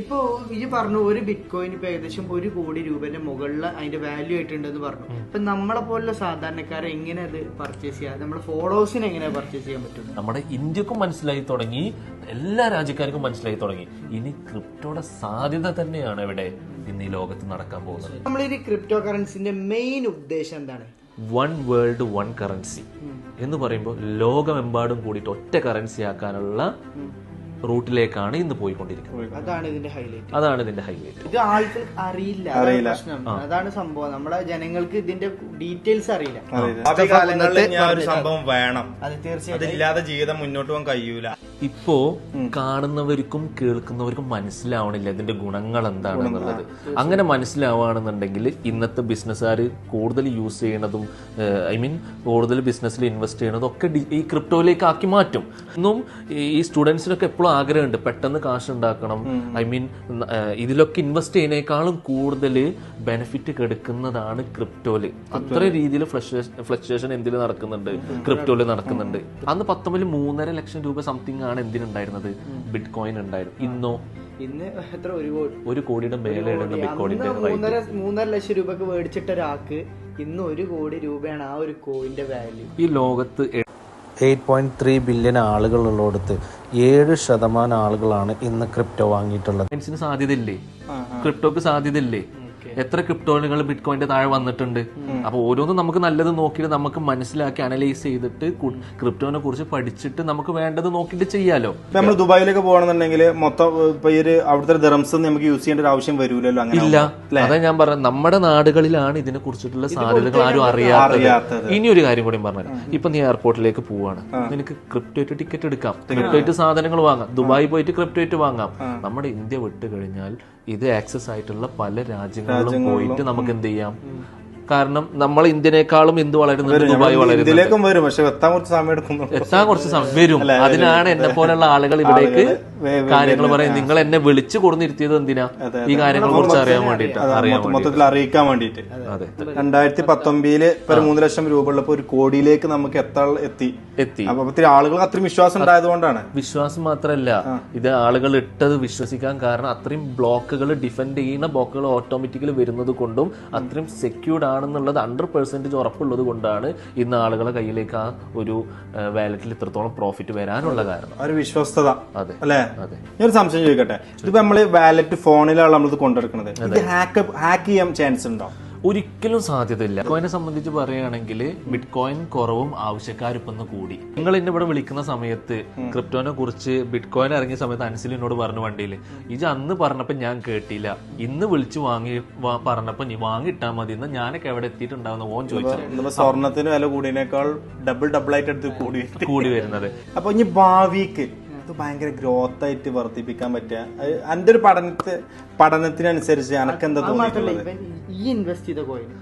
ഇപ്പൊ ഈ പറഞ്ഞു ഒരു ബിറ്റ് കോയിൻ ഇപ്പൊ ഏകദേശം ഒരു കോടി രൂപന്റെ മുകളിൽ അതിന്റെ വാല്യൂ ആയിട്ടുണ്ടെന്ന് പറഞ്ഞു. ഇപ്പൊ നമ്മളെ പോലുള്ള സാധാരണക്കാരെ എങ്ങനെ അത് പർച്ചേസ് ചെയ്യാം? നമ്മുടെ ഫോളോവേഴ്സിന് എങ്ങനെ പർച്ചേസ് ചെയ്യാൻ പറ്റും നമ്മുടെ ഇന്ത്യക്കും മനസ്സിലായി തുടങ്ങി എല്ലാ രാജ്യക്കാർക്കും മനസ്സിലായി തുടങ്ങി. ഇനി ക്രിപ്റ്റോയുടെ സാധ്യത തന്നെയാണ് ഇവിടെ ഇന്ന് ഈ ലോകത്ത് നടക്കാൻ പോകുന്നത്. നമ്മൾ ഈ ക്രിപ്റ്റോ കറൻസിന്റെ മെയിൻ ഉദ്ദേശം എന്താണ്? വൺ വേൾഡ് വൺ കറൻസി എന്ന് പറയുമ്പോൾ ലോകമെമ്പാടും കൂടിയിട്ട് ഒറ്റ കറൻസി ആക്കാനുള്ള റൂട്ടിലേക്കാണ് ഇന്ന് പോയിക്കൊണ്ടിരിക്കുന്നത്. അതാണ് ഇതിന്റെ ഹൈലൈറ്റ് അതാണ് ഇതിന്റെ ഹൈലൈറ്റ് ഇത് ആൾക്ക് അറിയില്ല. അതാണ് പ്രശ്നം. അതാണ് സംഭവം. നമ്മളെ ജനങ്ങൾക്ക് ഇതിന്റെ ഡീറ്റെയിൽസ് അറിയില്ല. ഭാവി കാലങ്ങളിൽ ഞാൻ ഒരു സംഭവം വേണം. അത് തീർച്ചയായിട്ടും. അതില്ലാതെ ജീവിതം മുന്നോട്ട് പോകാൻ കഴിയൂല. ഇപ്പോ കാണുന്നവർക്കും കേൾക്കുന്നവർക്കും മനസ്സിലാവണില്ല ഇതിന്റെ ഗുണങ്ങൾ എന്താണെന്നുള്ളത് അങ്ങനെ മനസ്സിലാവുകയാണെന്നുണ്ടെങ്കിൽ ഇന്നത്തെ ബിസിനസ്സുകാർ കൂടുതൽ യൂസ് ചെയ്യണതും ഐ മീൻ കൂടുതൽ ബിസിനസ്സിൽ ഇൻവെസ്റ്റ് ചെയ്യണതും ഒക്കെ ഈ ക്രിപ്റ്റോയിലേക്ക് ആക്കി മാറ്റും. ഇന്നും ഈ സ്റ്റുഡൻസിനൊക്കെ എപ്പോഴും ആഗ്രഹമുണ്ട്. പെട്ടെന്ന് കാശ് ഉണ്ടാക്കണം ഐ മീൻ ഇതിലൊക്കെ ഇൻവെസ്റ്റ് ചെയ്യുന്നതിനേക്കാളും കൂടുതൽ ബെനിഫിറ്റ് കെടുക്കുന്നതാണ് ക്രിപ്റ്റോയിൽ അത്ര രീതിയിൽ ഫ്ലക്ച്വേഷൻ എന്തിൽ നടക്കുന്നുണ്ട്? ക്രിപ്റ്റോയിൽ നടക്കുന്നുണ്ട്. അന്ന് പത്തൊമ്പതിൽ മൂന്നര ലക്ഷം രൂപ സംതിങ് ആണ് എന്തിനുണ്ടായിരുന്നത് ബിറ്റ് കോയിൻ ഉണ്ടായിരുന്നു. ഇന്നോ? ഇന്ന് എത്ര? ഒരു കോടി. ഒരു കോടിയുടെ മേലെ ബിറ്റ് കോയിന്റെ മൂന്നര മൂന്നര ലക്ഷം രൂപക്ക് മേടിച്ചിട്ട ഒരാൾക്ക് ഇന്ന് ഒരു കോടി രൂപയാണ് ആ ഒരു കോയിന്റെ വാല്യൂ ഈ ലോകത്ത് എയ്റ്റ് പോയിന്റ് ത്രീ ബില്യൺ ആളുകളുള്ളിടത്ത് ഏഴ് ശതമാനം ആളുകളാണ് ഇന്ന് ക്രിപ്റ്റോ വാങ്ങിയിട്ടുള്ളത്. സാധ്യതയില്ലേ? ക്രിപ്റ്റോക്ക് സാധ്യതയില്ലേ? എത്ര ക്രിപ്റ്റോണുകൾ ബിറ്റ് കോയിന്റെ താഴെ വന്നിട്ടുണ്ട്? അപ്പൊ ഓരോന്നും നമുക്ക് നല്ലത് നോക്കിയിട്ട് നമുക്ക് മനസ്സിലാക്കി അനലൈസ് ചെയ്തിട്ട് ക്രിപ്റ്റോനെ കുറിച്ച് പഠിച്ചിട്ട് നമുക്ക് വേണ്ടത് നോക്കിയിട്ട് ചെയ്യാലോ? നമ്മൾ ദുബായിലേക്ക് പോകണമെന്നുണ്ടെങ്കിൽ മൊത്തം ഇപ്പൊ ഈ അവിടുത്തെ ഡ്രംസ് നമുക്ക് യൂസ് ചെയ്യേണ്ട ഒരു ആവശ്യം വരൂലല്ലോ അങ്ങനെ ഇല്ല. അതാ ഞാൻ പറഞ്ഞത് നമ്മുടെ നാടുകളിലാണ് ഇതിനെ കുറിച്ചിട്ടുള്ള സാധ്യതകൾ ആരും അറിയാത്തത്. ഇനി ഒരു കാര്യം കൂടി പറഞ്ഞു ഇപ്പൊ നീ എയർപോർട്ടിലേക്ക് പോവാണ്. നിനക്ക് ക്രിപ്റ്റോയിട്ട് ടിക്കറ്റ് എടുക്കാം. ക്രിപ്റ്റോയിട്ട് സാധനങ്ങൾ വാങ്ങാം. ദുബായി പോയിട്ട് ക്രിപ്റ്റോയിട്ട് വാങ്ങാം. നമ്മുടെ ഇന്ത്യ വിട്ട് കഴിഞ്ഞാൽ ഇത് ആക്സസ് ആയിട്ടുള്ള പല രാജ്യങ്ങളിലും പോയിട്ട് നമുക്ക് എന്ത് ചെയ്യാം? കാരണം നമ്മൾ ഇന്ത്യനേക്കാളും ഇന്ത് വളരുന്നുണ്ട് ദുബായ് വളരുന്നത് ഇതിലേക്കും വരും പക്ഷെ എത്താൻ കുറച്ച് സമയം എടുക്കുന്നു. എത്താൻ കുറച്ച് സമയം വരും. അതിനാണ് എന്നെ പോലുള്ള ആളുകൾ ഇവിടേക്ക് കാര്യങ്ങൾ പറയാൻ നിങ്ങൾ എന്നെ വിളിച്ചു കൊടുന്നിരുത്തിയത് എന്തിനാ? ഈ കാര്യങ്ങളെ കുറിച്ച് അറിയാൻ വേണ്ടിട്ട് മൊത്തത്തിൽ അറിയിക്കാൻ വേണ്ടിയിട്ട്. അതെ. രണ്ടായിരത്തി പത്തൊമ്പതിൽ ഒരു മൂന്ന് ലക്ഷം രൂപ ഉള്ളപ്പോ ഒരു കോടിയിലേക്ക് നമുക്ക് എത്താൻ എത്തി. എത്തി. അപ്പൊ ഒത്തിരി ആളുകൾക്ക് അത്രയും വിശ്വാസം ഉണ്ടായതുകൊണ്ടാണ്. വിശ്വാസം മാത്രമല്ല ഇത് ആളുകൾ ഇട്ടത് വിശ്വസിക്കാൻ കാരണം അത്രയും ബ്ലോക്കുകൾ ഡിഫെൻഡ് ചെയ്യുന്ന ബ്ലോക്കുകൾ ഓട്ടോമാറ്റിക്കലി വരുന്നത് കൊണ്ടും അത്രയും സെക്യൂർഡ് ആണെന്നുള്ളത് ഹൺഡ്രഡ് പെർസെന്റേജ് ഉറപ്പുള്ളത് കൊണ്ടാണ് ഇന്ന് ആളുകളെ കയ്യിലേക്ക് ആ ഒരു വാലറ്റിൽ ഇത്രത്തോളം പ്രോഫിറ്റ് വരാനുള്ള കാരണം. ഒരു വിശ്വസ്തത. അതെ അല്ലേ? അതെ. ഞാൻ സംശയം ചോദിക്കട്ടെ? ഇതിപ്പോ നമ്മൾ വാലറ്റ് ഫോണിലാണ് നമ്മളിത് കൊണ്ടെടുക്കുന്നത് ഹാക്ക് ഹാക്ക് ചെയ്യാൻ ചാൻസ് ഉണ്ടോ? ഒരിക്കലും സാധ്യതയില്ല. കോയിനെ സംബന്ധിച്ച് പറയുകയാണെങ്കിൽ ബിറ്റ്കോയിൻ കുറവും ആവശ്യക്കാരിപ്പൊന്ന് കൂടി. നിങ്ങൾ എന്നെ ഇവിടെ വിളിക്കുന്ന സമയത്ത് ക്രിപ്റ്റോനെ കുറിച്ച് ബിറ്റ്കോയിൻ ഇറങ്ങിയ സമയത്ത് അൻസിൽ എന്നോട് പറഞ്ഞു വണ്ടിയിൽ ഇത് അന്ന് പറഞ്ഞപ്പോൾ ഞാൻ കേട്ടില്ല. ഇന്ന് വിളിച്ചു വാങ്ങി പറഞ്ഞപ്പോ നീ വാങ്ങിയിട്ടാ മതി. എന്ന് ഞാനൊക്കെ എവിടെ എത്തിയിട്ടുണ്ടാവുന്ന ഓൻ ചോദിച്ചത്. സ്വർണത്തിന് വില കൂടിയതിനേക്കാൾ ഡബിൾ ഡബിൾ ആയിട്ട് എടുത്ത് കൂടി. കൂടി വരുന്നത്. അപ്പൊ ഇനി ഭാവിക്ക് ഭയങ്കര ഗ്രോത്ത് ആയിട്ട് വർദ്ധിപ്പിക്കാൻ പറ്റുക. അതിന്റെ എന്റെ ഒരു പഠനത്തെ പഠനത്തിനനുസരിച്ച് എനക്ക് എന്താ തോന്നിയിട്ടുള്ളത്? ഈ ഇൻവെസ്റ്റ് ചെയ്ത കോയിന്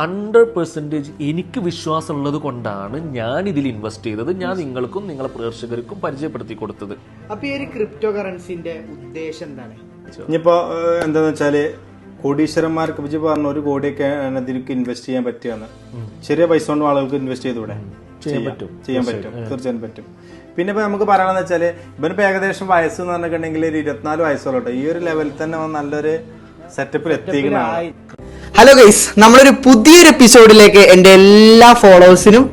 ഹൺഡ്രഡ് പെർസെന്റേജ് എനിക്ക് വിശ്വാസം ഉള്ളത് കൊണ്ടാണ് ഞാൻ ഇതിൽ ഇൻവെസ്റ്റ് ചെയ്തത്. ഞാൻ നിങ്ങൾക്കും നിങ്ങളെ പ്രേക്ഷകർക്കും പരിചയപ്പെടുത്തി കൊടുത്തത്. അപ്പൊ ഈ ഒരു ക്രിപ്റ്റോ കറൻസിന്റെ ഉദ്ദേശം എന്താണ്? ഇനിയിപ്പോ എന്താന്ന് വെച്ചാൽ കോടീശ്വരന്മാർക്ക് വിജയ് പറഞ്ഞ ഒരു കോടിയൊക്കെ ഇതിലേക്ക് ഇൻവെസ്റ്റ് ചെയ്യാൻ പറ്റുകയെന്ന് ചെറിയ പൈസ കൊണ്ട് ആളുകൾക്ക് ഇൻവെസ്റ്റ് ചെയ്തൂടെ ചെയ്യാൻ പറ്റും. ചെയ്യാൻ പറ്റും. തീർച്ചയായും പറ്റും. പിന്നെ ഇപ്പൊ നമുക്ക് പറയണമെന്ന് വെച്ചാൽ ഇവനിപ്പോ ഏകദേശം വയസ്സ് എന്ന് പറഞ്ഞിട്ടുണ്ടെങ്കിൽ ഒരു ഇരുപത്തിനാല് വയസ്സോളട്ടോ ഈ ഒരു ലെവലിൽ തന്നെ നല്ലൊരു സെറ്റപ്പിൽ എത്തിക്കുന്ന ആളാണ്. ഹലോ ഗൈസ് നമ്മളൊരു പുതിയൊരു എപ്പിസോഡിലേക്ക് എന്റെ എല്ലാ ഫോളോവേഴ്സിനും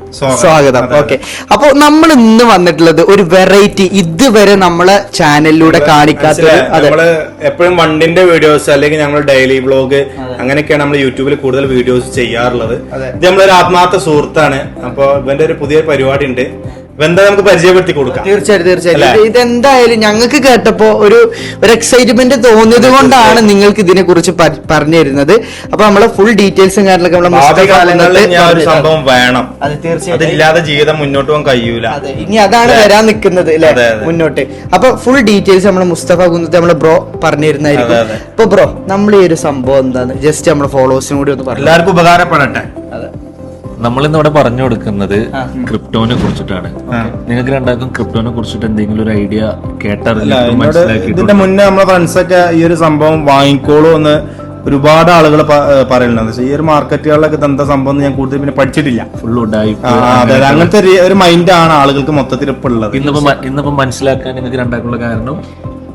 സ്വാഗതം. ഓക്കെ അപ്പൊ നമ്മൾ ഇന്ന് വന്നിട്ടുള്ളത് ഒരു വെറൈറ്റി ഇതുവരെ നമ്മളെ ചാനലിലൂടെ കാണിക്കാത്ത നമ്മൾ എപ്പോഴും വണ്ടിന്റെ വീഡിയോസ് അല്ലെങ്കിൽ ഞങ്ങൾ ഡെയിലി വ്ളോഗ് അങ്ങനെയൊക്കെയാണ് നമ്മൾ യൂട്യൂബിൽ കൂടുതൽ വീഡിയോസ് ചെയ്യാറുള്ളത്. ഇത് നമ്മളൊരു ആത്മാർത്ഥ സുഹൃത്താണ്. അപ്പൊ ഇവന്റെ ഒരു പുതിയ പരിപാടി ഉണ്ട് ഇവന്താ നമുക്ക് പരിചയപ്പെടുത്തി കൊടുക്കാം? തീർച്ചയായിട്ടും തീർച്ചയായിട്ടും. ഇത് ഇതെന്തായാലും ഞങ്ങൾക്ക് കേട്ടപ്പോ ഒരു ഒരു എക്സൈറ്റ്മെന്റ് തോന്നിയത് കൊണ്ടാണ് നിങ്ങൾക്ക് ഇതിനെ കുറിച്ച് പറഞ്ഞു തരുന്നത് അപ്പൊ നമ്മളെ ഫുൾ ഡീറ്റെയിൽസും കാര്യങ്ങളൊക്കെ നമ്മളെ. സംഭവം വേണം. അത് തീർച്ചയായിട്ടും. അതില്ലാതെ ജീവിതം മുന്നോട്ട് പോകാൻ കഴിയൂല. അതെ ഇനി അതാണ് വരാൻ നിൽക്കുന്നത് അല്ലെ? അതെ, അതെ. മുന്നോട്ട്. അപ്പൊ ഫുൾ ഡീറ്റെയിൽസ് നമ്മളെ മുസ്തഫ കുന്നത്ത് നമ്മളെ ബ്രോ പറഞ്ഞു തരുന്നതായിരിക്കും അതെ, അതെ. അപ്പൊ ബ്രോ നമ്മൾ ഈ ഒരു സംഭവം എന്താണ്? ജസ്റ്റ് നമ്മുടെ ഫോളോവേഴ്സിനും കൂടി ഒന്ന് പറഞ്ഞു എല്ലാവർക്കും ഉപകാരപ്പെടട്ടെ. നമ്മളിന്ന് ഇവിടെ പറഞ്ഞു കൊടുക്കുന്നത് ക്രിപ്റ്റോനെ കുറിച്ചിട്ടാണ്. നിങ്ങൾക്ക് രണ്ടാക്കും ക്രിപ്റ്റോനെ കുറിച്ചിട്ട് എന്തെങ്കിലും ഒരു ഐഡിയ കേട്ടറിഞ്ഞിട്ട് ഇതിന്റെ മുന്നേ നമ്മളെ ഫ്രണ്ട്സൊക്കെ ഈ ഒരു സംഭവം വാങ്ങിക്കോളൂ എന്ന് ഒരുപാട് ആളുകൾ പറയുന്നുണ്ട് ഈ ഒരു മാർക്കറ്റുകളിലൊക്കെ എന്താ സംഭവം ഞാൻ കൂടുതൽ പിന്നെ പഠിച്ചിട്ടില്ല. ഫുള്ള് ഉണ്ടായി. അതെ. അങ്ങനത്തെ ഒരു- ഒരു മൈൻഡാണ് ആളുകൾക്ക് മൊത്തത്തിൽ ഇപ്പൊ ഉള്ളത്. ഇന്നിപ്പോ ഇന്നിപ്പോ മനസ്സിലാക്കാൻ നിങ്ങൾക്ക് രണ്ടാക്കുള്ള കാരണം?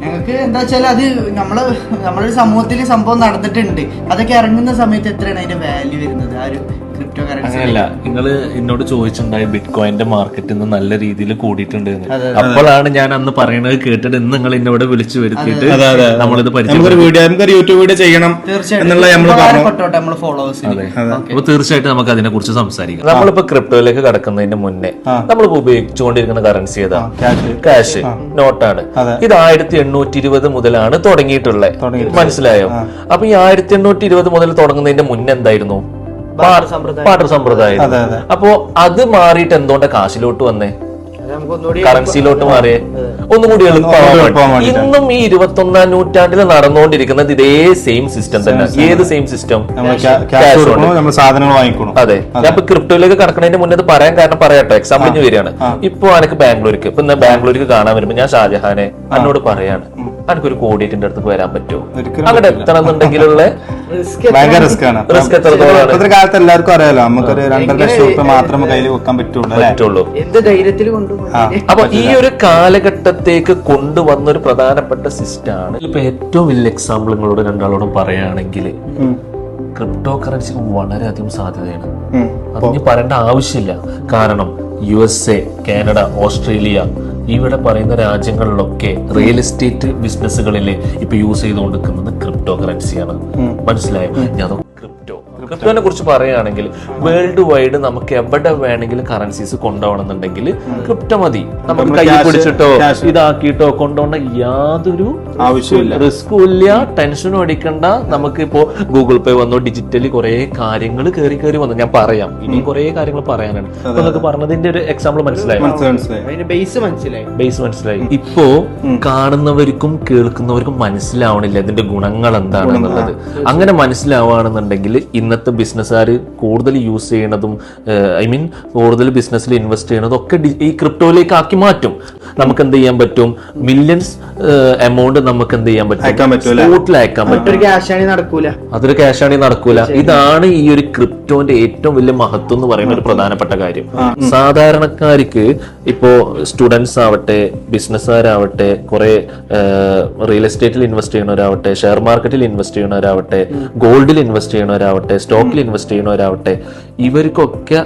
ഞങ്ങൾക്ക് എന്താ വെച്ചാൽ അത് നമ്മൾ നമ്മളൊരു സമൂഹത്തിൽ സംഭവം നടന്നിട്ടുണ്ട്. അതൊക്കെ ഇറങ്ങുന്ന സമയത്ത് എത്രയാണ് അതിന്റെ വാല്യൂ വരുന്നത്? ആ ഒരു ക്രിപ്റ്റോ കറൻസി അങ്ങനെയല്ല നിങ്ങൾ എന്നോട് ചോദിച്ചിട്ടുണ്ടായി ബിറ്റ് കോയിന്റെ മാർക്കറ്റ് ഇന്ന് നല്ല രീതിയിൽ കൂടിയിട്ടുണ്ട് അപ്പോഴാണ് ഞാൻ അന്ന് പറയണത് കേട്ടിട്ട് ഇന്ന് നിങ്ങൾ എന്നോട് വിളിച്ചു വരുത്തിയിട്ട്. നമ്മളിത് വീഡിയോ യൂട്യൂബ് വീഡിയോ ചെയ്യണം എന്നുള്ള നമ്മൾ പറഞ്ഞു. പെട്ടോട്ടെ നമ്മൾ ഫോളോവേഴ്സിന് അപ്പൊ തീർച്ചയായിട്ടും നമുക്ക് അതിനെ കുറിച്ച് സംസാരിക്കാം. നമ്മളിപ്പോ ക്രിപ്റ്റോയിലേക്ക് കടക്കുന്നതിന് മുന്നേ നമ്മളിപ്പോ ഉപയോഗിച്ചുകൊണ്ടിരിക്കുന്ന കറൻസി ഏതാ? ക്യാഷ് നോട്ടാണ് ഇത് ആയിരത്തി എണ്ണൂറ്റി ഇരുപത് മുതലാണ് തുടങ്ങിയിട്ടുള്ളത്. മനസ്സിലായോ? അപ്പൊ ഈ ആയിരത്തി എണ്ണൂറ്റി ഇരുപത് മുതൽ തുടങ്ങുന്നതിന്റെ മുന്നേ എന്തായിരുന്നു? പാട്ടർ സമ്പ്രദായം. അപ്പോ അത് മാറിയിട്ട് എന്തുകൊണ്ട് കാശിലോട്ട് വന്നേ? നമുക്ക് ഒന്നുകൂടി കറൻസിയിലോട്ട് മാറിയേ? ഒന്നും കൂടി എളുപ്പമാവാൻ എളുപ്പമാവാൻ വേണ്ടി. ഇന്നും ഈ ഇരുപത്തി ഒന്നാം നൂറ്റാണ്ടിൽ നടന്നുകൊണ്ടിരിക്കുന്നത് ഇതേ സെയിം സിസ്റ്റം തന്നെ. ഏത് സെയിം സിസ്റ്റം സാധനങ്ങൾ വാങ്ങിക്കണം അതെ. ഞാൻ ഇപ്പൊ ക്രിപ്റ്റോയിലേക്ക് കടക്കുന്നതിന് മുന്നേ ഇത് പറയാൻ കാരണം പറയാട്ടോ. എക്സാമ്പിൾ വരികയാണ്. ഇപ്പൊ എനിക്ക് ബാംഗ്ലൂർക്ക്. ഇപ്പൊ ബാംഗ്ലൂർക്ക് കാണാൻ വരുമ്പോ ഞാൻ ഷാജഹാനെ എന്നോട് പറയാണ്. എനിക്കൊരു കോടിയേറ്റിന്റെ അടുത്ത് വരാൻ പറ്റുമോ? അവിടെ എത്തണം എന്നുണ്ടെങ്കിലുള്ള ഭയങ്കര റിസ്ക് ആണ്. റിസ്ക് എത്രത്തോളം ഇപ്പോഴത്തെ കാലത്ത് എല്ലാവർക്കും അറിയാലോ നമുക്കൊരു രണ്ടര ലക്ഷം രൂപ മാത്രമേ കയ്യിൽ വെക്കാൻ പറ്റുള്ളൂ പറ്റുള്ളൂ. എന്ത് ധൈര്യത്തിൽ അപ്പൊ ഈ ഒരു കാലഘട്ടത്തേക്ക് കൊണ്ടുവന്ന ഒരു പ്രധാനപ്പെട്ട സിസ്റ്റം ആണ് ഇപ്പൊ ഏറ്റവും വലിയ എക്സാമ്പിൾ നിങ്ങളോട് രണ്ടാളോടും പറയുകയാണെങ്കിൽ ക്രിപ്റ്റോ കറൻസി വളരെയധികം സാധ്യതയാണ്. അതിന് പറയേണ്ട ആവശ്യമില്ല. കാരണം U S A Canada Australia ഇവിടെ പറയുന്ന രാജ്യങ്ങളിലൊക്കെ റിയൽ എസ്റ്റേറ്റ് ബിസിനസ്സുകളിൽ ഇപ്പൊ യൂസ് ചെയ്തുകൊണ്ടിരിക്കുന്നത് ക്രിപ്റ്റോ കറൻസിയാണ് മനസ്സിലായോ? ഞാൻ ക്രിപ്റ്റോനെ കുറിച്ച് പറയുകയാണെങ്കിൽ വേൾഡ് വൈഡ് നമുക്ക് എവിടെ വേണമെങ്കിലും കറൻസീസ് കൊണ്ടുപോകണമെന്നുണ്ടെങ്കിൽ ക്രിപ്റ്റോ മതി. നമുക്ക് കൈ പിടിച്ചിട്ടോ. ഇതാക്കിയിട്ടോ കൊണ്ടുപോകേണ്ട യാതൊരു ആവശ്യമില്ല. റിസ്കും ഇല്ല. ടെൻഷനും അടിക്കണ്ട. നമുക്ക് ഇപ്പോ ഗൂഗിൾ പേ വന്നു. ഡിജിറ്റലി കുറെ കാര്യങ്ങൾ കയറി കയറി വന്നു. ഞാൻ പറയാം. ഇനി കുറെ കാര്യങ്ങൾ പറയാനാണ് ഇപ്പൊ നിങ്ങൾക്ക് പറഞ്ഞതിന്റെ ഒരു എക്സാമ്പിൾ മനസ്സിലായി? ബേസ് മനസ്സിലായി. ബേസ് മനസ്സിലായി. ഇപ്പോ കാണുന്നവർക്കും കേൾക്കുന്നവർക്കും മനസ്സിലാവണില്ല ഇതിന്റെ ഗുണങ്ങൾ എന്താണെന്നുള്ളത്. അങ്ങനെ മനസ്സിലാവുകയാണെന്നുണ്ടെങ്കിൽ ഇന്നത്തെ ബിസിനസ്സുകാർ കൂടുതൽ യൂസ് ചെയ്യണതും ഐ മീൻ കൂടുതൽ ബിസിനസ്സിൽ ഇൻവെസ്റ്റ് ചെയ്യണതും ഒക്കെ ഈ ക്രിപ്റ്റോയിലേക്ക് ആക്കി മാറ്റും. നമുക്ക് എന്ത് ചെയ്യാൻ പറ്റും? മില്യൺസ് എമൗണ്ട് നമുക്ക് എന്ത് ചെയ്യാൻ പറ്റും? അയക്കാൻ പറ്റും സ്പോട്ടിൽ അയക്കാൻ അതൊരു ക്യാഷ് ആണി നടക്കൂല. ഇതാണ് ഈ ഒരു ക്രിപ്റ്റോന്റെ ഏറ്റവും വലിയ മഹത്വം എന്ന് പറയുന്ന ഒരു പ്രധാനപ്പെട്ട കാര്യം. സാധാരണക്കാർക്ക് ഇപ്പോ സ്റ്റുഡൻസ് ആവട്ടെ ബിസിനസ്സുകാരാവട്ടെ കുറെ റിയൽ എസ്റ്റേറ്റിൽ ഇൻവെസ്റ്റ് ചെയ്യണവരാവട്ടെ ഷെയർ മാർക്കറ്റിൽ ഇൻവെസ്റ്റ് ചെയ്യണവരാവട്ടെ ഗോൾഡിൽ ഇൻവെസ്റ്റ് ചെയ്യുന്നവരാവട്ടെ സ്റ്റോക്കിൽ ഇൻവെസ്റ്റ് ചെയ്യുന്നവരാവട്ടെ ഇവർക്കൊക്കെ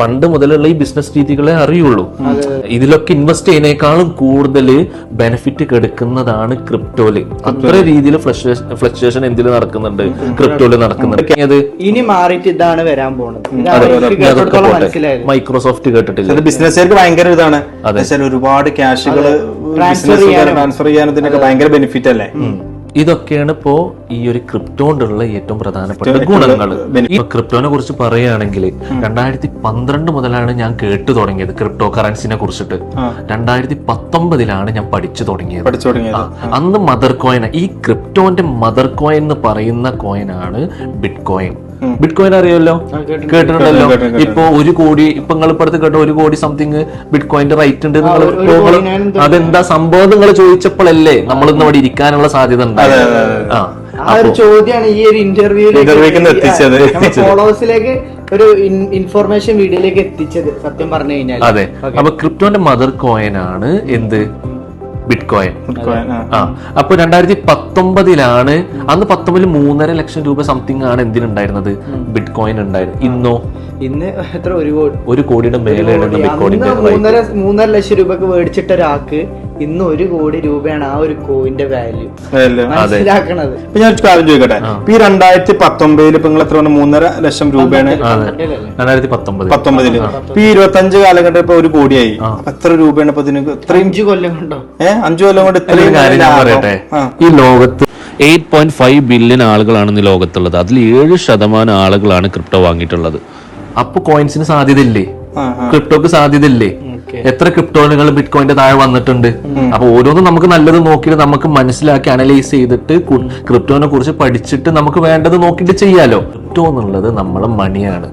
പണ്ട് മുതലുള്ള ഈ ബിസിനസ് രീതികളെ അറിയുള്ളൂ. ഇതിലൊക്കെ ഇൻവെസ്റ്റ് ചെയ്യുന്നേക്കാളും കൂടുതൽ ബെനിഫിറ്റ് കെടുക്കുന്നതാണ് ക്രിപ്റ്റോയിൽ അത്ര രീതിയിൽ ഫ്ലക്ച്വേഷൻ എന്തിൽ നടക്കുന്നുണ്ട്? ക്രിപ്റ്റോയിൽ നടക്കുന്നുണ്ട്. അത് ഇനി മാറിയിട്ട് ഇതാണ് വരാൻ. മനസ്സിലായത്. മൈക്രോസോഫ്റ്റ് കേട്ടിട്ടില്ല. ബിസിനസ്സുകാർക്ക് ഭയങ്കര ഇതാണ്. ഒരുപാട് ക്യാഷുകൾ ട്രാൻസ്ഫർ ചെയ്യാനും. ഭയങ്കര ബെനിഫിറ്റ് അല്ലേ? ഇതൊക്കെയാണ് ഇപ്പോ ഈ ഒരു ക്രിപ്റ്റോ കൊണ്ടുള്ള ഏറ്റവും പ്രധാനപ്പെട്ട ഗുണങ്ങൾ. ഈ ക്രിപ്റ്റോനെ കുറിച്ച് പറയുകയാണെങ്കിൽ രണ്ടായിരത്തി പന്ത്രണ്ട് മുതലാണ് ഞാൻ കേട്ടു തുടങ്ങിയത് ക്രിപ്റ്റോ കറൻസിനെ കുറിച്ചിട്ട്. രണ്ടായിരത്തി പത്തൊമ്പതിലാണ് ഞാൻ പഠിച്ചു തുടങ്ങിയത്. പഠിച്ചു തുടങ്ങിയത്. അന്ന് മദർ കോയിൻ ഈ ക്രിപ്റ്റോന്റെ മദർ കോയിൻ എന്ന് പറയുന്ന കോയിനാണ് ബിറ്റ് കോയിൻ ബിറ്റ് കോയിൻ അറിയാമല്ലോ കേട്ടിട്ടുണ്ടല്ലോ. ഇപ്പൊ ഒരു കോടി ഇപ്പൊ നിങ്ങൾ ഇപ്പടുത്ത് കേട്ടോ ഒരു കോടി സംതിങ് ബിറ്റ് കോയിന്റെ റേറ്റ് ഉണ്ട് നിങ്ങൾ അതെന്താ സംഭവം നിങ്ങൾ ചോദിച്ചപ്പോഴല്ലേ നമ്മൾ ഇന്ന് ഇവിടെ ഇരിക്കാനുള്ള സാധ്യത ഉണ്ടായത്? ആ ഒരു ചോദ്യമാണ് ഈ ഒരു ഇന്റർവ്യൂ ഇന്റർവ്യൂക്ക് എത്തിച്ചത്. ഫോളോവേഴ്സിലേക്ക് ഒരു ഇൻഫോർമേഷൻ വീഡിയോയിലേക്ക് എത്തിച്ചത് സത്യം പറഞ്ഞു കഴിഞ്ഞാൽ അതെ. അപ്പൊ ക്രിപ്റ്റോന്റെ മദർ കോയിൻ ആണ് എന്ത്? ബിറ്റ് കോയിൻ ആ. അപ്പോൾ അപ്പൊ രണ്ടായിരത്തി പത്തൊമ്പതിലാണ് അന്ന് പത്തൊമ്പതിൽ മൂന്നര ലക്ഷം രൂപ സംതിങ് ആണ് എന്തിനുണ്ടായിരുന്നത്? ബിറ്റ് കോയിൻ ഉണ്ടായിരുന്നത് ഇന്നോ? ഇന്ന് എത്ര? ഒരു കോടി. ഒരു കോടിയുടെ മേലെയാണ് ബിറ്റ് കോയിന്റെ മൂന്നര മൂന്നര ലക്ഷം രൂപക്ക് മേടിച്ചിട്ട ഒരാൾക്ക് ഇന്ന് ഒരു കോടി രൂപയാണ് ആ ഒരു കോയിന്റെ വാല്യൂ മനസ്സിലാക്കണത്. ഇപ്പൊ ഞാൻ ഒരു കാര്യം ചോദിക്കട്ടെ? ഈ രണ്ടായിരത്തി പത്തൊമ്പതിൽ ഇപ്പൊ നിങ്ങൾ എത്ര പറഞ്ഞു? മൂന്നര ലക്ഷം രൂപയാണ് രണ്ടായിരത്തി പത്തൊമ്പത് പത്തൊമ്പതിൽ. ഇപ്പൊ ഇരുപത്തഞ്ച് കാലഘട്ടം ഇപ്പൊ ഒരു കോടിയായി. എത്ര രൂപയാണ് ഇപ്പൊ ഇതിന്? ഇത്രയും ഇഞ്ച് കൊല്ലം കണ്ടോ? ഏഹ് അഞ്ചു കൊല്ലം കൊണ്ട് ഇത്രയും കാര്യം ഞാൻ പറയട്ടെ. ഈ ലോകത്ത് എയ്റ്റ് പോയിന്റ് ഫൈവ് ബില്യൺ ആളുകളാണ് ഇന്ന് ലോകത്തുള്ളത്. അതിൽ ഏഴ് ശതമാനം ആളുകളാണ് ക്രിപ്റ്റോ വാങ്ങിയിട്ടുള്ളത്. അപ്പൊ കോയിൻസിന് സാധ്യതയില്ലേ? ഇല്ലേ ക്രിപ്റ്റോക്ക് ക്രിപ്റ്റോക്ക് സാധ്യതയില്ലേ? എത്ര ക്രിപ്റ്റോണുകൾ ബിറ്റ് കോയിന്റെ താഴെ വന്നിട്ടുണ്ട്? അപ്പൊ ഓരോന്നും നമുക്ക് നല്ലത് നോക്കിയിട്ട് നമുക്ക് മനസ്സിലാക്കി അനലൈസ് ചെയ്തിട്ട് ക്രിപ്റ്റോനെ കുറിച്ച് പഠിച്ചിട്ട് നമുക്ക് വേണ്ടത് നോക്കിയിട്ട് ചെയ്യാലോ? ക്രിപ്റ്റോ എന്നുള്ളത് നമ്മളെ മണിയാണ്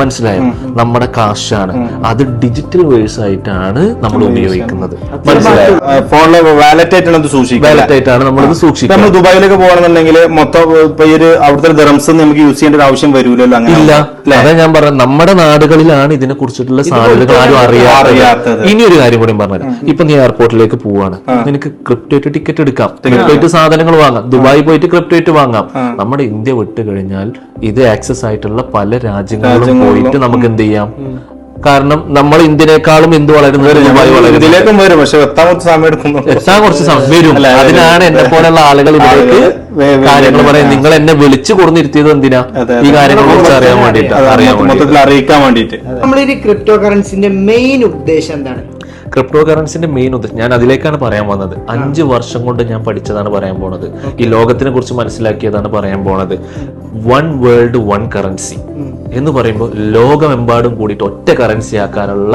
മനസ്സിലായോ? നമ്മുടെ കാശാണ്. അത് ഡിജിറ്റൽ വേഴ്സ് ആയിട്ടാണ് നമ്മൾ ഉപയോഗിക്കുന്നത്. മനസ്സിലായോ? ഫോണിലെ വാലറ്റ് ആയിട്ടാണ് വാലറ്റ് ആയിട്ടാണ് നമ്മളിത് സൂക്ഷിക്കുന്നത്. നമ്മൾ ദുബായിലൊക്കെ പോകണമെന്നുണ്ടെങ്കിൽ മൊത്തം ഇപ്പൊ ഈ ഒരു അവിടുത്തെ ദറംസ് നമുക്ക് യൂസ് ചെയ്യേണ്ട ആവശ്യം വരൂലല്ലോ ഇല്ല. അതാ ഞാൻ പറഞ്ഞ നമ്മുടെ നാടുകളിലാണ് ഇതിനെ കുറിച്ചിട്ടുള്ള സാധ്യതകൾ ആരും അറിയാത്തത്. ഇനി ഒരു കാര്യം കൂടി പറഞ്ഞത് ഇപ്പൊ നീ എയർപോർട്ടിലേക്ക് പോവാണ്. നിനക്ക് ക്രിപ്റ്റോയിട്ട് ടിക്കറ്റ് എടുക്കാം. ക്രിപ്റ്റോയിട്ട് സാധനങ്ങൾ വാങ്ങാം. ദുബായി പോയിട്ട് ക്രിപ്റ്റോയിട്ട് വാങ്ങാം. നമ്മുടെ ഇന്ത്യ വിട്ട് കഴിഞ്ഞാൽ ഇത് ആക്സസ് ആയിട്ടുള്ള പല രാജ്യങ്ങളിലും പോയിട്ട് നമുക്ക് എന്ത് ചെയ്യാം? കാരണം നമ്മൾ ഇന്ത്യനേക്കാളും എന്ത് വളരുന്നത്? ഇതിലേക്കും വരും പക്ഷെ എത്താൻ കുറച്ച് സമയം എടുക്കുന്നു. എത്താൻ കുറച്ച് സമയം വരും. അതിനാണ് എന്നെ പോലെയുള്ള ആളുകൾ ഇതിലേക്ക് കാര്യങ്ങൾ പറയാൻ നിങ്ങൾ എന്നെ വിളിച്ചു കൊടുന്നിരുത്തിയത് എന്തിനാ? ഈ. കാര്യങ്ങളെ കുറിച്ച് അറിയാൻ വേണ്ടിട്ട് അറിയാൻ വേണ്ടിട്ട് അറിയിക്കാൻ വേണ്ടിയിട്ട്. നമ്മളൊരു ക്രിപ്റ്റോ കറൻസിന്റെ മെയിൻ ഉദ്ദേശം എന്താണ്? ക്രിപ്റ്റോ കറൻസിന്റെ മെയിൻ ഉദ്ദേശം ഞാൻ അതിലേക്കാണ് പറയാൻ വന്നത് അഞ്ച് വർഷം കൊണ്ട് ഞാൻ പഠിച്ചതാണ് പറയാൻ പോണത് ഈ ലോകത്തിനെ കുറിച്ച് മനസ്സിലാക്കിയതാണ് പറയാൻ പോണത് വൺ വേൾഡ് വൺ കറൻസി എന്ന് പറയുമ്പോൾ ലോകമെമ്പാടും കൂടിയിട്ട് ഒറ്റ കറൻസി ആക്കാനുള്ള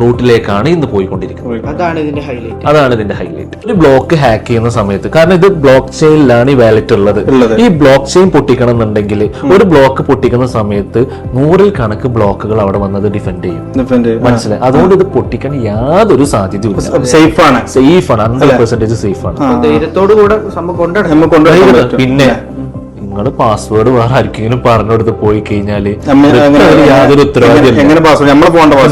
റൂട്ടിലേക്കാണ് ഇന്ന് പോയിക്കൊണ്ടിരിക്കുന്നത്. അതാണ് ഇതിന്റെ ഹൈലൈറ്റ് അതാണ് ഇതിന്റെ ഹൈലൈറ്റ് ഒരു ബ്ലോക്ക് ഹാക്ക് ചെയ്യുന്ന സമയത്ത് കാരണം ഇത് ബ്ലോക്ക് ചെയിനിലാണ് ഈ വാലറ്റ് ഉള്ളത്. ഈ ബ്ലോക്ക് ചെയിൻ പൊട്ടിക്കണം എന്നുണ്ടെങ്കിൽ ഒരു ബ്ലോക്ക് പൊട്ടിക്കുന്ന സമയത്ത് നൂറിൽ കണക്ക് ബ്ലോക്കുകൾ അവിടെ വന്നത് ഡിഫെൻഡ് ചെയ്യും. മനസ്സിലായി? അതുകൊണ്ട് ഇത് പൊട്ടിക്കാൻ യാതൊരു സാധ്യതയും സേഫ് ആണ്. സേഫ് ആണ്. ഹൺഡ്രഡ് പെർസെന്റേജ് സേഫ് ആണ്. ധൈര്യത്തോടു കൂടെ പിന്നെ നിങ്ങൾ പാസ്വേഡ് വേറെ ആർക്കെങ്കിലും പറഞ്ഞുകൊടുത്ത് പോയി എങ്ങനെ- യാതൊരു ഉത്തരവാദിത്തം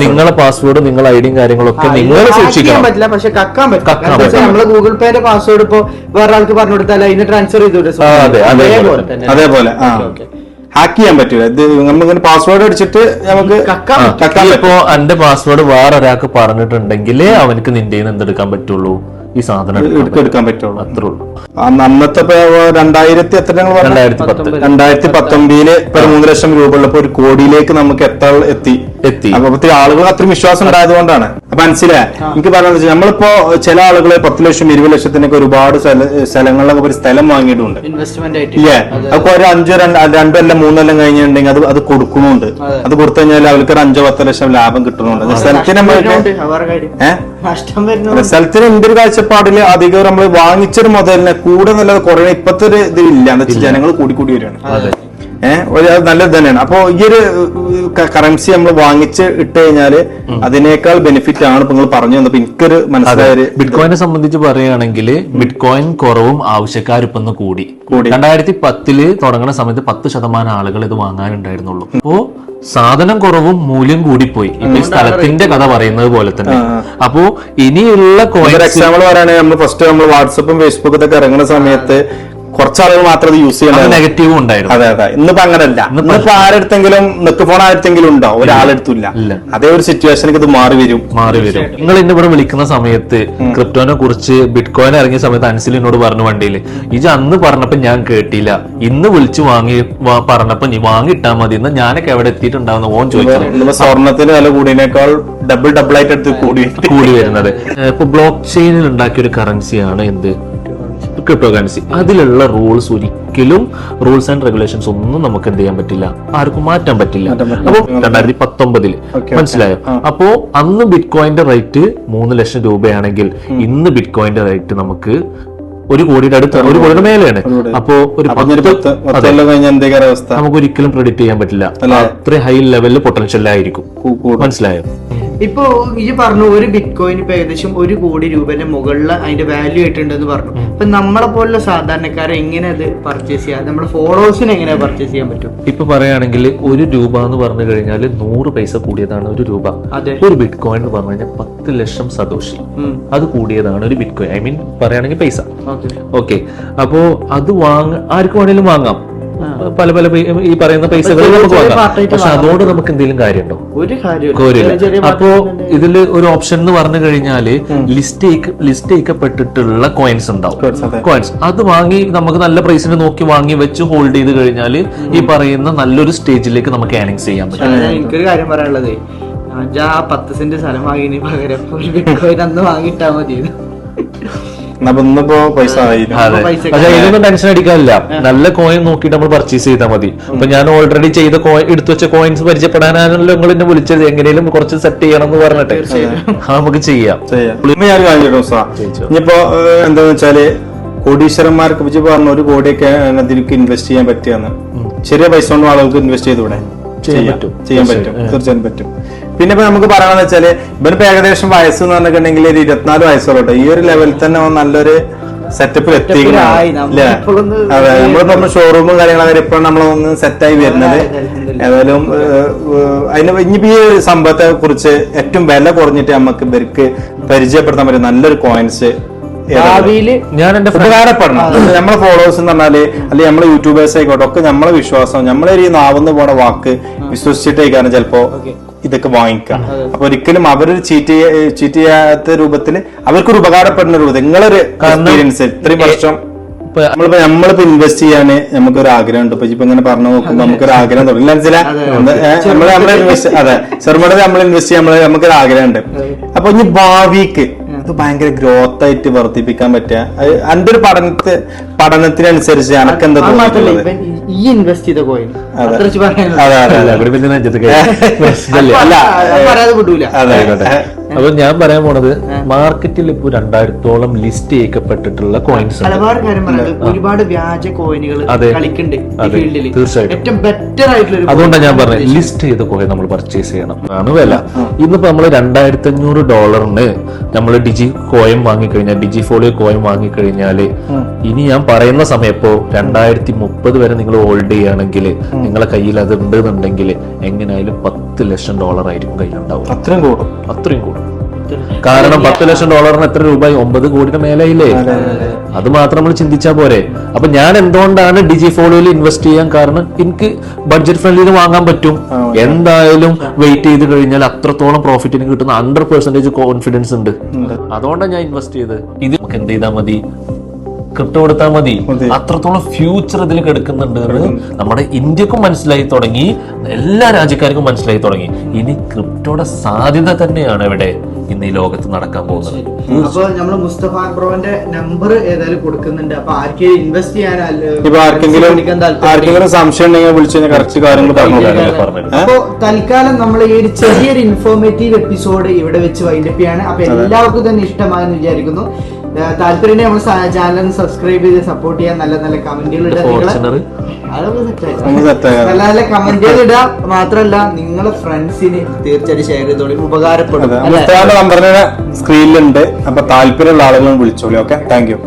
നിങ്ങളെ പാസ്വേഡ് നിങ്ങളെ ഐഡിയും കാര്യങ്ങളൊക്കെ നിങ്ങൾ സൂക്ഷിക്കാൻ സൂക്ഷിക്കണം. പറ്റില്ല പക്ഷെ കക്കാൻ പറ്റും നമ്മൾ ഗൂഗിൾ പേന്റെ പാസ്വേഡ് ഇപ്പൊ വേറെ ആൾക്ക് പറഞ്ഞു കൊടുത്താൽ അതിന് ട്രാൻസ്ഫർ ചെയ്തു അതേപോലെ. അതേപോലെ. ഹാക്ക് ചെയ്യാൻ പറ്റില്ല ഇത് നമ്മളിങ്ങനെ പാസ്വേഡ് അടിച്ചിട്ട് നമുക്ക് ഇപ്പോ എന്റെ പാസ്വേഡ് വേറെ ഒരാൾക്ക് പറഞ്ഞിട്ടുണ്ടെങ്കിലേ അവനക്ക് നിന്റെ എന്തെടുക്കാൻ പറ്റുള്ളൂ. ഈ സാധനം എടുക്കാൻ എടുക്ക- എടുക്കാൻ പറ്റുള്ളൂ. അത്രേ ഉള്ളൂ അന്ന് അന്നത്തെ രണ്ടായിരത്തി എത്ര രണ്ടായിരത്തി പത്ത്. രണ്ടായിരത്തി പത്തൊമ്പതിൽ ഇപ്പൊ മൂന്ന് ലക്ഷം രൂപ ഉള്ളപ്പോ ഒരു കോടിയിലേക്ക് നമുക്ക് എത്താൻ എത്തി. എത്തി. അപ്പൊ ഒത്തിരി ആളുകൾ അത്രയും വിശ്വാസം ഉണ്ടായതുകൊണ്ടാണ്. അപ്പൊ മനസ്സിലായി? എനിക്ക് പറഞ്ഞത് വെച്ചാൽ നമ്മളിപ്പോ ചില ആളുകൾ പത്ത് ലക്ഷം ഇരുപത് ലക്ഷത്തിനൊക്കെ ഒരുപാട് സ്ഥല- സ്ഥലങ്ങളിലൊക്കെ ഒരു സ്ഥലം വാങ്ങിയിട്ടുണ്ട്. ഇൻവെസ്റ്റ്മെന്റ് ആയിട്ട്. ഇല്ലേ? അപ്പൊ ഒരു അഞ്ചോ രണ്ട് രണ്ടല്ല മൂന്നെല്ലാം കഴിഞ്ഞിട്ടുണ്ടെങ്കിൽ അത് അത് കൊടുക്കണമുണ്ട് അത്. കൊടുത്തു കഴിഞ്ഞാൽ അവർക്ക് ഒരു അഞ്ചോ പത്തോ ലക്ഷം ലാഭം കിട്ടുന്നുണ്ട്. സ്ഥലത്തിന് ഏഹ് സ്ഥലത്തിന് എന്റെ ഒരു കാഴ്ചപ്പാടിൽ അധികം നമ്മൾ വാങ്ങിച്ചൊരു മുതലിനെ കൂടെ നല്ലത് കുറയണ ഇപ്പത്തെ ഒരു ഇത് ഇല്ല എന്ന് വെച്ചാൽ ജനങ്ങൾ കൂടി കൂടി വരികയാണ്. ഏഹ് ഒരു അത് നല്ലത് തന്നെയാണ്. അപ്പൊ ഈ ഒരു കറൻസി നമ്മൾ വാങ്ങിച്ച് ഇട്ട് കഴിഞ്ഞാൽ അതിനേക്കാൾ ബെനിഫിറ്റ് ആണ് ഇപ്പൊ നിങ്ങൾ പറഞ്ഞു തന്നപ്പോ എനിക്കൊരു മനസ്സിലായൊരു ബിറ്റ്കോയിനെ സംബന്ധിച്ച് പറയുകയാണെങ്കിൽ ബിറ്റ്കോയിൻ കുറവും ആവശ്യക്കാരിപ്പൊന്ന് കൂടി. കൂടി. രണ്ടായിരത്തി പത്തിൽ തുടങ്ങുന്ന സമയത്ത് പത്ത് ശതമാനം ആളുകൾ ഇത് വാങ്ങാനുണ്ടായിരുന്നുള്ളൂ. അപ്പോ സാധനം കുറവും മൂല്യം കൂടിപ്പോയി. ഇപ്പൊ ഈ സ്ഥലത്തിന്റെ കഥ പറയുന്നത് പോലെ തന്നെ. അപ്പോ ഇനിയുള്ള എക്സാമ്പിൾ പറയുകയാണെങ്കിൽ നമ്മൾ ഫസ്റ്റ് നമ്മൾ വാട്സപ്പും ഫേസ്ബുക്കും ഒക്കെ ഇറങ്ങുന്ന സമയത്ത് കുറച്ച് ആളുകൾ മാത്രം അത് യൂസ് ചെയ്യണം നെഗറ്റീവ് ഉണ്ടായിരുന്നു. അതെ അതെ. ഇന്നിപ്പോ അങ്ങനല്ല. ഇന്നിപ്പോ ആരെടുത്തെങ്കിലും നെക്ക് ഫോൺ ആരെടുത്തെങ്കിലും ഉണ്ടോ? ഒരാളെടുത്തില്ല. അതേ ഒരു സിറ്റുവേഷനിലേക്ക് ഇത് മാറി വരും. മാറി വരും. നിങ്ങൾ എന്നെ ഇവിടെ വിളിക്കുന്ന സമയത്ത് ക്രിപ്റ്റോനെ കുറിച്ച് ബിറ്റ്കോയിൻ ഇറങ്ങിയ സമയത്ത് അൻസിൽ എന്നോട് പറഞ്ഞു വണ്ടിയിൽ ഇത് അന്ന് പറഞ്ഞപ്പോ ഞാൻ കേട്ടില്ല. ഇന്ന് വിളിച്ചു വാങ്ങി പറഞ്ഞപ്പോ നീ വാങ്ങിട്ടാ മതി. എന്ന് ഞാനൊക്കെ എവിടെ എത്തിയിട്ടുണ്ടാവുന്ന ഓൻ ചോദിച്ചത്. സ്വർണത്തിന് വില കൂടിയതിനേക്കാൾ ഡബിൾ ഡബിൾ ആയിട്ട് എടുത്ത് കൂടി. കൂടി വരുന്നത്. ഇപ്പൊ ബ്ലോക്ക് ചെയിനിൽ ഉണ്ടാക്കിയ ഒരു കറൻസിയാണ് എന്ത്? ക്രിപ്റ്റോ കറൻസി അതിലുള്ള റൂൾസ് ഒരിക്കലും റൂൾസ് ആൻഡ് റെഗുലേഷൻസ് ഒന്നും നമുക്ക് എന്ത് ചെയ്യാൻ പറ്റില്ല. ആർക്കും മാറ്റാൻ പറ്റില്ല. അപ്പൊ രണ്ടായിരത്തി പത്തൊമ്പതിൽ മനസ്സിലായോ? അപ്പോ അന്ന് ബിറ്റ്കോയിന്റെ റേറ്റ് മൂന്ന് ലക്ഷം രൂപയാണെങ്കിൽ ഇന്ന് ബിറ്റ്കോയിന്റെ റേറ്റ് നമുക്ക് ഒരു കോടിയുടെ അടുത്ത് ഒരു കോടിയുടെ മേലെയാണ്. അപ്പോ ഒരു നമുക്ക് ഒരിക്കലും പ്രെഡിക്ട് ചെയ്യാൻ പറ്റില്ല. അത്രയും ഹൈ ലെവലിൽ പൊട്ടൻഷ്യലായിരിക്കും മനസ്സിലായോ? ഇപ്പൊ ഈ പറഞ്ഞു ഒരു ബിറ്റ് കോയിൻ ഇപ്പൊ ഏകദേശം ഒരു കോടി രൂപന്റെ മുകളിൽ അതിന്റെ വാല്യൂ ആയിട്ടുണ്ടെന്ന് പറഞ്ഞു. ഇപ്പൊ നമ്മളെ പോലുള്ള സാധാരണക്കാരെ എങ്ങനെ അത് പർച്ചേസ് ചെയ്യാം? നമ്മുടെ ഫോളോവേഴ്സിന് എങ്ങനെ പർച്ചേസ് ചെയ്യാൻ പറ്റും? ഇപ്പൊ പറയുകയാണെങ്കിൽ ഒരു രൂപ എന്ന് പറഞ്ഞു കഴിഞ്ഞാൽ നൂറ് പൈസ കൂടിയതാണ് ഒരു രൂപ. അതെ. ഒരു ബിറ്റ് കോയിൻ എന്ന് പറഞ്ഞു കഴിഞ്ഞാൽ പത്ത് ലക്ഷം സതോഷി അത് കൂടിയതാണ് ഒരു ബിറ്റ് കോയിൻ ഐ മീൻ പറയുകയാണെങ്കിൽ പൈസ. ഓക്കെ ഓക്കെ അപ്പോ അത് വാങ്ങ ആർക്ക് വേണേലും വാങ്ങാം. പല പല ഈ പറയുന്ന പൈസകൾ നമുക്ക് വാങ്ങാം. പക്ഷെ അതോട് നമുക്ക് എന്തെങ്കിലും കാര്യമുണ്ടോ? ഒരു അപ്പോ ഇതിൽ ഒരു ഓപ്ഷൻ എന്ന് പറഞ്ഞു കഴിഞ്ഞാൽ ലിസ്റ്റ് ലിസ്റ്റ് ചെയ്യപ്പെട്ടിട്ടുള്ള കോയിൻസ് ഉണ്ടാവും. കോയിൻസ് അത്. വാങ്ങി നമുക്ക് നല്ല പ്രൈസിന് നോക്കി വാങ്ങി വെച്ച് ഹോൾഡ് ചെയ്ത് കഴിഞ്ഞാൽ ഈ പറയുന്ന നല്ലൊരു സ്റ്റേജിലേക്ക് നമുക്ക് ഏണിങ്സ് ചെയ്യാൻ പറ്റും. എനിക്കൊരു കാര്യം പറയാനുള്ളത്. ആ പത്ത് സെന്റ് സ്ഥലം വാങ്ങിയതിന് പകരം ഒരു ബിറ്റ് കോയിൻ അന്ന് വാങ്ങിയിട്ടാ മതി ഇന്നിപ്പോ പൈസ പക്ഷെ ടെൻഷൻ അടിക്കാനില്ല. നല്ല കോയിൻ നോക്കിയിട്ട് നമ്മൾ പർച്ചേസ് ചെയ്താൽ മതി. അപ്പൊ ഞാൻ ഓൾറെഡി ചെയ്ത കോയിൻ എടുത്തു വെച്ച കോയിൻസ് പരിചയപ്പെടാനാണല്ലോ നിങ്ങൾ എന്നെ വിളിച്ചത്. എങ്ങനെയും കുറച്ച് സെറ്റ് ചെയ്യണം എന്ന് പറഞ്ഞിട്ട് ആ, നമുക്ക് ചെയ്യാം. ഞാൻ കാണിച്ചിട്ടു ഇനിയിപ്പോ എന്താന്ന് വെച്ചാൽ കോടീശ്വരന്മാർക്ക് വിജയ് പറഞ്ഞ ഒരു കോടിയൊക്കെ ഇതിലേക്ക് ഇൻവെസ്റ്റ് ചെയ്യാൻ പറ്റിയെന്ന് ചെറിയ പൈസ കൊണ്ട് ആളുകൾക്ക് ഇൻവെസ്റ്റ് ചെയ്തൂടെ ചെയ്യാൻ പറ്റും. ചെയ്യാൻ പറ്റും. തീർച്ചയായും പറ്റും. പിന്നെ ഇപ്പൊ നമുക്ക് പറയണമെന്ന് വെച്ചാൽ ഇവനിപ്പോ ഏകദേശം വയസ്സ് എന്ന് പറഞ്ഞിട്ടുണ്ടെങ്കിൽ ഒരു ഇരുപത്തിനാല് വയസ്സോളട്ടെ. ഈ ഒരു ലെവലിൽ തന്നെ നല്ലൊരു സെറ്റപ്പിൽ എത്തി അതെ നമ്മളിപ്പോ ഷോറൂമും കാര്യങ്ങളൊക്കെ ഇപ്പൊ നമ്മളൊന്ന് സെറ്റായി വരുന്നത്. ഏതായാലും അതിന് ഇനിയിപ്പോ ഈ സംഭവത്തെ കുറിച്ച് ഏറ്റവും വില കുറഞ്ഞിട്ട് നമുക്ക് ഇവർക്ക് പരിചയപ്പെടുത്താൻ പറ്റും നല്ലൊരു കോയിൻസ് ഞാൻ എന്റെ ഉപകാരപ്പെടണം. നമ്മളെ ഫോളോവേഴ്സ് എന്ന് പറഞ്ഞാൽ അല്ലെങ്കിൽ നമ്മളെ യൂട്യൂബേഴ്സ് ആയിക്കോട്ടെ ഒക്കെ നമ്മളെ വിശ്വാസം നമ്മളെ ഈ നാവുന്ന പോണ വാക്ക് വിശ്വസിച്ചിട്ടേക്കാണ് ചിലപ്പോ ഇതൊക്കെ വാങ്ങിക്കാം. അപ്പൊ ഒരിക്കലും അവരൊരു ചീറ്റ് ചീറ്റ് ചെയ്യാത്ത രൂപത്തിൽ അവർക്കൊരു ഉപകാരപ്പെടുന്ന രൂപത്തിൽ നിങ്ങളൊരു എക്സ്പീരിയൻസ് ഇത്രയും വർഷം നമ്മളിപ്പോ നമ്മളിപ്പോ ഇൻവെസ്റ്റ് ചെയ്യാന് നമുക്കൊരു ആഗ്രഹം ഉണ്ട് ഇപ്പൊ ഇപ്പൊ ഇങ്ങനെ പറഞ്ഞു നോക്കുമ്പോ നമുക്കൊരു ആഗ്രഹം തുടങ്ങി. മനസ്സിലാ? നമ്മൾ നമ്മൾ ഇൻവെസ്റ്റ് അതെ. ചെറുമട നമ്മൾ ഇൻവെസ്റ്റ് ചെയ്യാൻ നമുക്ക് നമുക്കൊരു ആഗ്രഹം ഉണ്ട് അപ്പൊ ഇനി ഭാവിക്ക് ഇത് ഭയങ്കര ഗ്രോത്ത് ആയിട്ട് വർദ്ധിപ്പിക്കാൻ പറ്റുക അതിന്റെ ഒരു പഠനത്തെ പഠനത്തിനനുസരിച്ച് എനക്ക് എന്താ അത് ഈ ഇൻവെസ്റ്റ് ചെയ്ത കോയിൻ അതെ. അതെ അതെ അതെ. അപ്പൊ ഞാൻ പറയാൻ പോണത് മാർക്കറ്റിൽ ഇപ്പൊ രണ്ടായിരത്തോളം ലിസ്റ്റ് ചെയ്യപ്പെട്ടിട്ടുള്ള കോയിൻസ് ഉണ്ട്. ഒരുപാട് വ്യാജ കോയിനുകൾ തീർച്ചയായിട്ടും. ഏറ്റവും ബെറ്റർ ആയിട്ടുള്ള അതുകൊണ്ടാണ് ഞാൻ പറഞ്ഞത് ലിസ്റ്റ് ചെയ്ത കോയിൻ നമ്മൾ പർച്ചേസ് ചെയ്യണം. ആണ് വില. ഇന്നിപ്പോ നമ്മൾ രണ്ടായിരത്തി അഞ്ഞൂറ് ഡോളറിന് നമ്മൾ ഡിജി കോയിൻ വാങ്ങിക്കഴിഞ്ഞാൽ ഡിജി ഫോളിയോ കോയിൻ വാങ്ങിക്കഴിഞ്ഞാൽ ഇനി ഞാൻ പറയുന്ന സമയം ഇപ്പോ രണ്ടായിരത്തി മുപ്പത് വരെ നിങ്ങൾ ഹോൾഡ് ചെയ്യുകയാണെങ്കിൽ നിങ്ങളെ കയ്യിൽ അത് ഉണ്ടെന്നുണ്ടെങ്കിൽ എങ്ങനെയായാലും പത്ത് ലക്ഷം ഡോളർ ആയിരിക്കും കയ്യിലുണ്ടാവും അത്രയും കൂടും. അത്രയും കൂടും. കാരണം പത്ത് ലക്ഷം ഡോളറിന് എത്ര രൂപ ഒമ്പത് കോടിയുടെ മേലയില്ലേ? അത് മാത്രം നമ്മൾ ചിന്തിച്ചാ പോരെ. അപ്പൊ ഞാൻ എന്തുകൊണ്ടാണ് ഡിജി ഫോളോയിൽ ഇൻവെസ്റ്റ് ചെയ്യാൻ കാരണം എനിക്ക് ബഡ്ജറ്റ് ഫ്രണ്ട്ലിയിൽ വാങ്ങാൻ പറ്റും. എന്തായാലും വെയിറ്റ് ചെയ്ത് കഴിഞ്ഞാൽ അത്രത്തോളം പ്രോഫിറ്റ് എനിക്ക് കിട്ടുന്ന ഹൺഡ്രഡ് പെർസെന്റേജ് കോൺഫിഡൻസ് ഉണ്ട്. അതുകൊണ്ടാണ് ഞാൻ ഇൻവെസ്റ്റ് ചെയ്ത് ഇത് നമുക്ക് എന്ത് ചെയ്താൽ മതി? ക്രിപ്റ്റോ കൊടുത്താൽ മതി. അത്രത്തോളം ഫ്യൂച്ചർ ഇതിൽ കിടക്കുന്നുണ്ട് എന്ന് നമ്മുടെ ഇന്ത്യക്കും മനസ്സിലായി തുടങ്ങി. എല്ലാ രാജ്യക്കാർക്കും മനസ്സിലായി തുടങ്ങി. ഇനി ക്രിപ്റ്റോയുടെ സാധ്യത തന്നെയാണ് ഇവിടെ. ഇന്ന് ഈ ലോകത്ത് നടക്കാൻ പോകുന്നത്. അപ്പൊ നമ്മൾ മുസ്തഫ ബ്രോന്റെ നമ്പർ ഏതായാലും കൊടുക്കുന്നുണ്ട്. അപ്പൊ ആർക്കെങ്കിലും ഇൻവെസ്റ്റ് ചെയ്യാൻ ഇപ്പൊ ആർക്കെങ്കിലും ആർക്കെങ്കിലും സംശയം ഉണ്ടെങ്കിൽ വിളിച്ചു കറക്റ്റ് കാര്യങ്ങൾ പറഞ്ഞു അപ്പൊ തൽക്കാലം നമ്മൾ ഈ ഒരു ചെറിയൊരു ഇൻഫോർമേറ്റീവ് എപ്പിസോഡ് ഇവിടെ വെച്ച് വൈൻഡപ്പ് ചെയ്യാണ്. അപ്പൊ എല്ലാവർക്കും തന്നെ ഇഷ്ടമായെന്ന് വിചാരിക്കുന്നു. താല്പര്യം നമ്മൾ ചാനൽ സബ്സ്ക്രൈബ് ചെയ്ത് സപ്പോർട്ട് ചെയ്യാൻ നല്ല നല്ല കമന്റുകൾ. നല്ല നല്ല കമന്റുകൾ ഇടുക മാത്രല്ല നിങ്ങളെ ഫ്രണ്ട്സിന് തീർച്ചയായിട്ടും ഷെയർ ചെയ്തോളി. ഉപകാരപ്പെടും. നമ്പറിന് സ്ക്രീനിലുണ്ട് അപ്പൊ താല്പര്യമുള്ള ആളുകളും വിളിച്ചോളി ഓക്കെ താങ്ക് യു